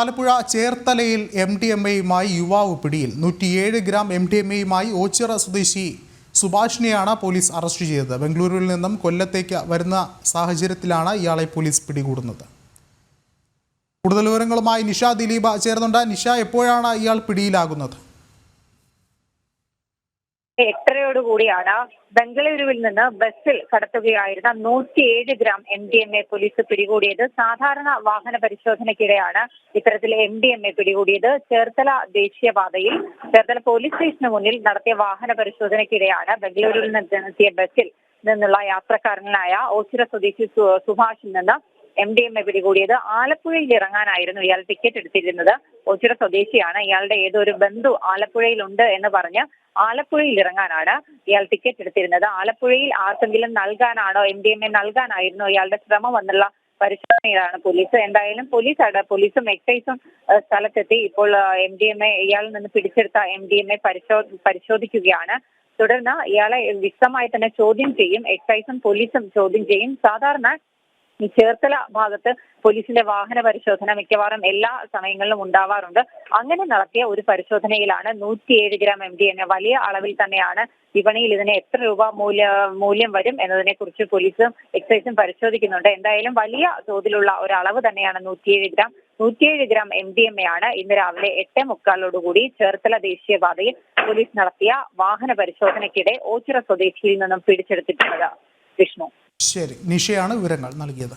ആലപ്പുഴ ചേർത്തലയിൽ M D M എയുമായി യുവാവ് പിടിയിൽ. നൂറ്റിയേഴ് ഗ്രാം എം ഡി എം എയുമായി ഓച്ചിറ സ്വദേശി സുഭാഷിനെയാണ് പോലീസ് അറസ്റ്റ് ചെയ്തത്. ബംഗളൂരുവിൽ നിന്നും കൊല്ലത്തേക്ക് വരുന്ന സാഹചര്യത്തിലാണ് ഇയാളെ പോലീസ് പിടികൂടുന്നത്. കൂടുതൽ വിവരങ്ങളുമായി നിഷ ദിലീപ ചേർന്നുണ്ട് നിഷ എപ്പോഴാണ് ഇയാൾ പിടിയിലാകുന്നത്? എട്ടരയോടുകൂടിയാണ് ബംഗളൂരുവിൽ നിന്ന് ബസ്സിൽ കടത്തുകയായിരുന്ന നൂറ്റിയേഴ് gram M D M A police പിടികൂടിയത്. സാധാരണ വാഹന പരിശോധനയ്ക്കിടെയാണ് ഇത്തരത്തിൽ എം ഡി എം എ പിടികൂടിയത്. ചേർത്തല ദേശീയപാതയിൽ ചേർത്തല പോലീസ് സ്റ്റേഷന് മുന്നിൽ നടത്തിയ വാഹന പരിശോധനയ്ക്കിടെയാണ് ബംഗളൂരുവിൽ നിന്നെത്തിയ ബസ്സിൽ നിന്നുള്ള യാത്രക്കാരനായ ഓച്ചിറ സ്വദേശി സുഭാഷിൽ നിന്ന് എം ഡി എം എ പിടികൂടിയത്. ആലപ്പുഴയിൽ ഇറങ്ങാനായിരുന്നു ഇയാൾ ടിക്കറ്റ് എടുത്തിരുന്നത്. ഓച്ചിറ സ്വദേശിയാണ്. ഇയാളുടെ ഏതൊരു ബന്ധു ആലപ്പുഴയിലുണ്ട് എന്ന് പറഞ്ഞ് ആലപ്പുഴയിൽ ഇറങ്ങാനാണ് ഇയാൾ ടിക്കറ്റ് എടുത്തിരുന്നത്. ആലപ്പുഴയിൽ ആർക്കെങ്കിലും നൽകാനാണോ എം ഡി എം എ നൽകാനായിരുന്നു ഇയാളുടെ ശ്രമം എന്നുള്ള പരിശോധനയിലാണ് പോലീസ്. എന്തായാലും പോലീസ് അട പോലീസും എക്സൈസും സ്ഥലത്തെത്തി. ഇപ്പോൾ എം ഡി എം എ ഇയാളിൽ നിന്ന് പിടിച്ചെടുത്ത എം ഡി എം എ പരിശോ പരിശോധിക്കുകയാണ്. തുടർന്ന് ഇയാളെ വിശദമായി തന്നെ ചോദ്യം ചെയ്യും. എക്സൈസും പോലീസും ചോദ്യം ചെയ്യും. സാധാരണ ഈ ചേർത്തല ഭാഗത്ത് പോലീസിന്റെ വാഹന പരിശോധന മിക്കവാറും എല്ലാ സമയങ്ങളിലും ഉണ്ടാവാറുണ്ട്. അങ്ങനെ നടത്തിയ ഒരു പരിശോധനയിലാണ് നൂറ്റിയേഴ് gram M D N A വലിയ അളവിൽ തന്നെയാണ് വിപണിയിൽ ഇതിന് എത്ര രൂപ മൂല്യ മൂല്യം വരും എന്നതിനെ കുറിച്ച് പോലീസും എക്സൈസും പരിശോധിക്കുന്നുണ്ട്. എന്തായാലും വലിയ തോതിലുള്ള ഒരു അളവ് തന്നെയാണ് നൂറ്റിയേഴ് ഗ്രാം. നൂറ്റിയേഴ് gram M D M A ആണ് ഇന്ന് രാവിലെ എട്ട് മുക്കാലോടുകൂടി ചേർത്തല ദേശീയപാതയിൽ പോലീസ് നടത്തിയ വാഹന പരിശോധനയ്ക്കിടെ ഓച്ചിറ സ്വദേശിയിൽ നിന്നും പിടിച്ചെടുത്തിട്ടുള്ളത്. വിഷ്ണു. ശരി. നിഷയാണ് വിവരങ്ങൾ നൽകിയത്.